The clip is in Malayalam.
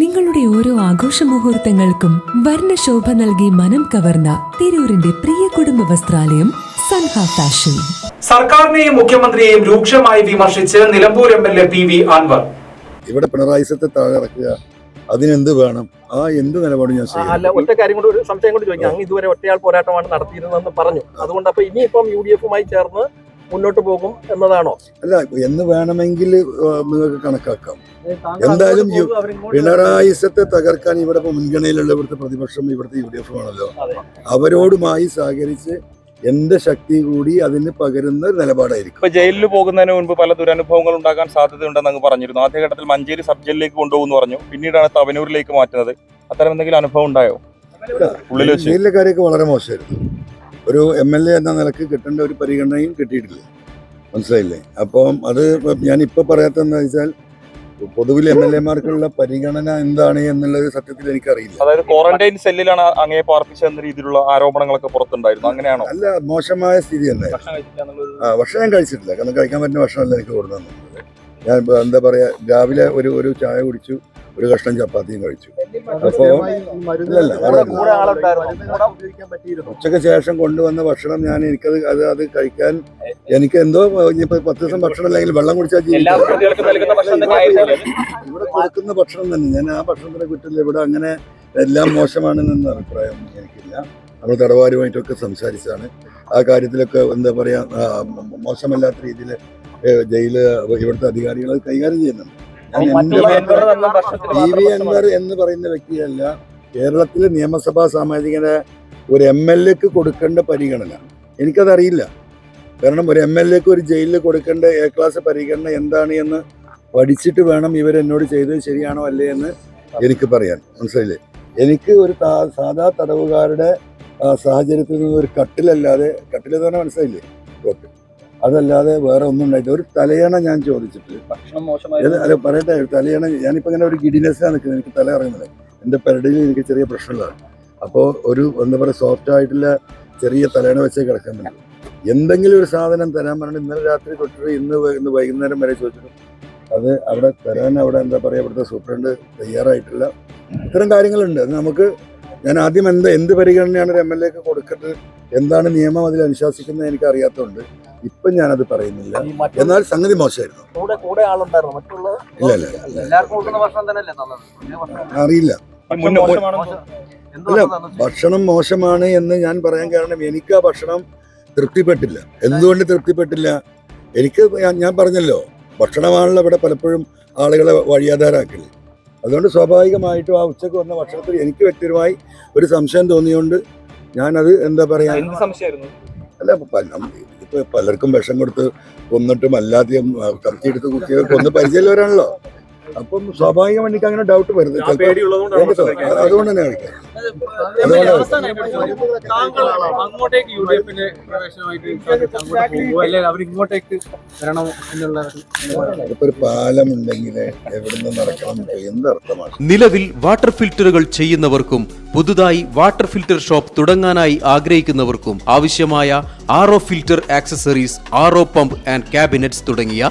നിങ്ങളുടെ ഓരോ ആഘോഷ മുഹൂർത്തങ്ങൾക്കും വർണശോഭ നൽകി മനം കവർന്ന തിരൂരിന്റെ പ്രിയ കുടുംബ വസ്ത്രാലയം സൻഹ ഫാഷൻ. സർക്കാരിനെയും മുഖ്യമന്ത്രിയെയും രൂക്ഷമായി വിമർശിച്ച് Nilambur M L A P V Anvar. ഇവിടെ പിണറായി സത്തെ താഴെ ഇറക്കുക. അതിനെന്ത് വേണം? ആ എന്ത് നിലപാട് ഞാൻ അല്ല ഒറ്റ കാര്യം കൊണ്ട് ഒരു സംശയം കൊണ്ട് ചോദിക്കാം. അങ്ങ് ഇതുവരെ ഒറ്റയാൾ പോരാട്ടമാണ് നടത്തിയിരുന്നതെന്ന് പറഞ്ഞു. അതുകൊണ്ട് അപ്പൊ ഇനിയിപ്പം യു ഡി എഫുമായി ചേർന്ന് മുന്നോട്ട് പോകും എന്നതാണോ? അല്ല എന്ന് വേണമെങ്കിൽ നിങ്ങൾക്ക് കണക്കാക്കാം. എന്തായാലും പിണറായിസത്തെ പിണറായി സത്തെ തകർക്കാൻ ഇവിടെ ഇപ്പൊ മുൻഗണനയിലുള്ള ഇവിടുത്തെ പ്രതിപക്ഷം ഇവിടുത്തെ യു ഡി എഫ് ആണല്ലോ അവരോടുമായി സഹകരിച്ച് എന്റെ ശക്തി കൂടി അതിന് പകരുന്ന ഒരു നിലപാടായിരിക്കും. ഇപ്പൊ ജയിലിൽ പോകുന്നതിന് മുൻപ് പല ദുരനുഭവങ്ങൾ ഉണ്ടാകാൻ സാധ്യതയുണ്ടെന്ന് അങ്ങ് പറഞ്ഞിരുന്നു. ആദ്യഘട്ടത്തിൽ മഞ്ചേരി സബ് ജയിലിലേക്ക് കൊണ്ടുപോകുന്നു പറഞ്ഞു. പിന്നീടാണ് തവനൂരിലേക്ക് മാറ്റുന്നത്. അത്തരം എന്തെങ്കിലും അനുഭവം ഉണ്ടായോ? ഉള്ളിലെ കാര്യമൊക്കെ വളരെ മോശമായിരുന്നു. ഒരു എം എൽ എ എന്ന നിലയ്ക്ക് കിട്ടേണ്ട ഒരു പരിഗണനയും കിട്ടിയിട്ടില്ല. മനസ്സിലായില്ലേ? അപ്പം അത് ഞാൻ പറയാത്തതെന്ന് പറയാത്തെന്ന് വെച്ചാൽ പൊതുവിൽ എം എൽ എമാർക്കുള്ള പരിഗണന എന്താണ് എന്നുള്ളത് സത്യത്തിൽ എനിക്കറിയില്ല. അതായത് ക്വാറന്റൈൻ സെല്ലിലാണ് അങ്ങേ പാർപ്പിച്ചെന്ന രീതിയിലുള്ള ആരോപണങ്ങളൊക്കെ പുറത്തുണ്ടായിരുന്നു. അങ്ങനെയാണോ? അല്ല മോശമായ സ്ഥിതി തന്നെ. ഭക്ഷണം ആ ഭക്ഷണം ഞാൻ കഴിച്ചിട്ടില്ല. കാരണം കഴിക്കാൻ പറ്റുന്ന ഭക്ഷണമല്ല എനിക്ക് കൊടുത്തു ഞാൻ ഇപ്പൊ എന്താ പറയാ രാവിലെ ഒരു ഒരു ചായ കുടിച്ചു. ഒരു കഷ്ണം ചപ്പാത്തിയും കഴിച്ചു. അപ്പോ ഇല്ലല്ല കൂടെ വളരെ കൂടെ ആളുണ്ടായിരുന്നു. ഉച്ചയ്ക്ക് ശേഷം കൊണ്ടുവന്ന ഭക്ഷണം ഞാൻ എനിക്കത് അത് അത് കഴിക്കാൻ എനിക്ക് എന്തോ ഇനിയിപ്പോ പത്ത് ദിവസം ഭക്ഷണം അല്ലെങ്കിൽ വെള്ളം കുടിച്ചാൽ? ഇവിടെ കൊടുക്കുന്ന ഭക്ഷണം തന്നെ. ഞാൻ ആ ഭക്ഷണത്തിനെ കുറ്റില്ല ഇവിടെ അങ്ങനെ എല്ലാം മോശമാണെന്ന അഭിപ്രായം എനിക്കില്ല. നമ്മൾ തടവാരുമായിട്ടൊക്കെ സംസാരിച്ചാണ് ആ കാര്യത്തിലൊക്കെ എന്താ പറയാ മോശമല്ലാത്ത രീതിയിൽ ജയിൽ ഇവിടുത്തെ അധികാരികൾ അത് കൈകാര്യം ചെയ്യുന്നുണ്ട്. വി അൻവർ എന്ന് പറയുന്ന വ്യക്തിയല്ല കേരളത്തിലെ നിയമസഭാ സാമാജികനെ ഒരു എം എൽ എക്ക് കൊടുക്കേണ്ട പരിഗണന. എനിക്കതറിയില്ല. കാരണം ഒരു എം എൽ എക്ക് ഒരു ജയിലിൽ കൊടുക്കേണ്ട എ ക്ലാസ് പരിഗണന എന്താണ് എന്ന് പഠിച്ചിട്ട് വേണം ഇവരെന്നോട് ചെയ്തത് ശരിയാണോ അല്ലേ എന്ന് എനിക്ക് പറയാൻ. മനസ്സിലായില്ലേ? എനിക്ക് ഒരു സാധാ തടവുകാരുടെ സാഹചര്യത്തിൽ നിന്ന് ഒരു കട്ടിലല്ലാതെ കട്ടിലെന്ന് പറഞ്ഞാൽ മനസ്സിലായില്ലേ? കോട്ട് അതല്ലാതെ വേറെ ഒന്നും ഉണ്ടായിട്ട് ഒരു തലയണ ഞാൻ ചോദിച്ചിട്ടില്ല. ഭക്ഷണം മോശമായി അല്ല പറയട്ടെ തലയണ. ഞാനിപ്പോൾ ഇങ്ങനെ ഒരു ഗിഡിനെസ്സാണ് നിൽക്കുന്നത്. എനിക്ക് തല ഇറങ്ങുന്നത് എന്റെ പെരടിയിൽ എനിക്ക് ചെറിയ പ്രശ്നമുള്ളതാണ്. അപ്പോൾ ഒരു എന്താ പറയുക സോഫ്റ്റ് ആയിട്ടുള്ള ചെറിയ തലയണ വെച്ചേ കിടക്കാൻ പറ്റും. എന്തെങ്കിലും ഒരു സാധനം തരാൻ പറഞ്ഞു ഇന്നലെ രാത്രി തൊട്ടിട്ട് ഇന്ന് ഇന്ന് വൈകുന്നേരം വരെ ചോദിച്ചിട്ടു അത് അവിടെ തരാൻ അവിടെ എന്താ പറയുക ഇവിടുത്തെ സൂപ്രണ്ട് തയ്യാറായിട്ടില്ല. ഇത്തരം കാര്യങ്ങളുണ്ട്. അത് നമുക്ക് ഞാൻ ആദ്യം എന്ത് എന്ത് പരിഗണനയാണ് ഒരു എം എൽ എക്ക് കൊടുക്കുന്നത് എന്താണ് നിയമം അതിൽ അനുശാസിക്കുന്നത് എനിക്ക് അറിയാത്തതുകൊണ്ട് ഇപ്പം ഞാനത് പറയുന്നില്ല. എന്നാൽ സംഗതി മോശമായിരുന്നു. ഇല്ല ഇല്ല അറിയില്ല. അല്ല ഭക്ഷണം മോശമാണ് എന്ന് ഞാൻ പറയാൻ കാരണം എനിക്ക് ആ ഭക്ഷണം തൃപ്തിപ്പെട്ടില്ല. എന്തുകൊണ്ട് തൃപ്തിപ്പെട്ടില്ല? എനിക്ക് ഞാൻ- ഞാൻ പറഞ്ഞല്ലോ ഭക്ഷണമാണല്ലോ ഇവിടെ പലപ്പോഴും ആളുകളെ വഴിയാധാരാക്കൽ അതുകൊണ്ട് സ്വാഭാവികമായിട്ടും ആ ഉച്ചയ്ക്ക് വന്ന ഭക്ഷണത്തിൽ എനിക്ക് വ്യക്തിപരമായി ഒരു സംശയം തോന്നിയോണ്ട് ഞാനത് എന്താ പറയാ അല്ല ഇതിപ്പോ പലർക്കും വിഷം കൊടുത്ത് കൊന്നിട്ടും അല്ലാതെയും കത്തിയെടുത്ത് കുത്തിയത് കൊന്ന് പരിചയമുള്ളവരാണല്ലോ. അപ്പം സ്വാഭാവികമായി എനിക്ക് അങ്ങനെ ഡൗട്ട് വരുന്നത്. അത് അതുകൊണ്ട് തന്നെ അങ്ങോട്ടേക്ക് യു ഡി എഫിന്റെ പ്രവേശനമായിട്ട് വരണം എന്നുള്ള ഒരു പാലം ഉണ്ടെങ്കിൽ എവിടുന്ന് നടക്കണം എന്ന് എന്തർത്ഥമാണ് നിലവിൽ വാട്ടർ ഫിൽറ്ററുകൾ ചെയ്യുന്നവർക്കും പുതുതായി വാട്ടർ ഫിൽറ്റർ ഷോപ്പ് തുടങ്ങാനായി ആഗ്രഹിക്കുന്നവർക്കും ആവശ്യമായ R filter accessories R pump and cabinets തുടങ്ങിയ